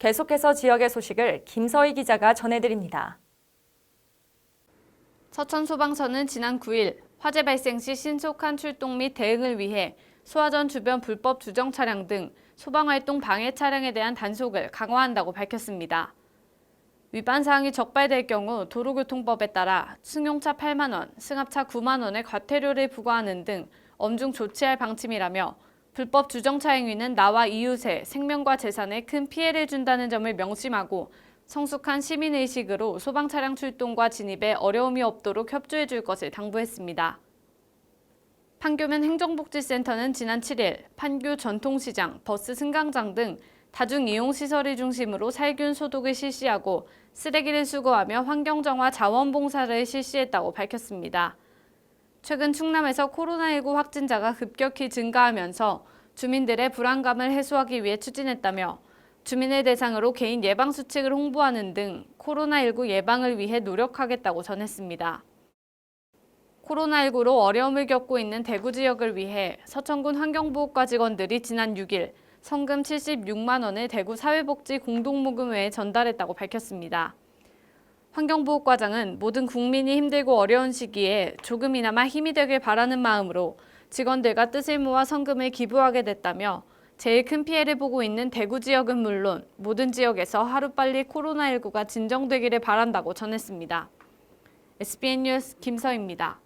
계속해서 지역의 소식을 김서희 기자가 전해드립니다. 서천 소방서는 지난 9일 화재 발생 시 신속한 출동 및 대응을 위해 소화전 주변 불법 주정 차량 등 소방활동 방해 차량에 대한 단속을 강화한다고 밝혔습니다. 위반 사항이 적발될 경우 도로교통법에 따라 승용차 8만 원, 승합차 9만 원의 과태료를 부과하는 등 엄중 조치할 방침이라며 불법 주정차 행위는 나와 이웃의 생명과 재산에 큰 피해를 준다는 점을 명심하고 성숙한 시민의식으로 소방차량 출동과 진입에 어려움이 없도록 협조해 줄 것을 당부했습니다. 판교면 행정복지센터는 지난 7일 판교 전통시장, 버스 승강장 등 다중이용시설을 중심으로 살균 소독을 실시하고 쓰레기를 수거하며 환경정화 자원봉사를 실시했다고 밝혔습니다. 최근 충남에서 코로나19 확진자가 급격히 증가하면서 주민들의 불안감을 해소하기 위해 추진했다며 주민을 대상으로 개인 예방 수칙을 홍보하는 등 코로나19 예방을 위해 노력하겠다고 전했습니다. 코로나19로 어려움을 겪고 있는 대구 지역을 위해 서천군 환경보호과 직원들이 지난 6일 성금 76만 원을 대구 사회복지 공동모금회에 전달했다고 밝혔습니다. 환경보호과장은 모든 국민이 힘들고 어려운 시기에 조금이나마 힘이 되길 바라는 마음으로 직원들과 뜻을 모아 성금을 기부하게 됐다며 제일 큰 피해를 보고 있는 대구 지역은 물론 모든 지역에서 하루빨리 코로나19가 진정되기를 바란다고 전했습니다. SBN 뉴스 김서입니다.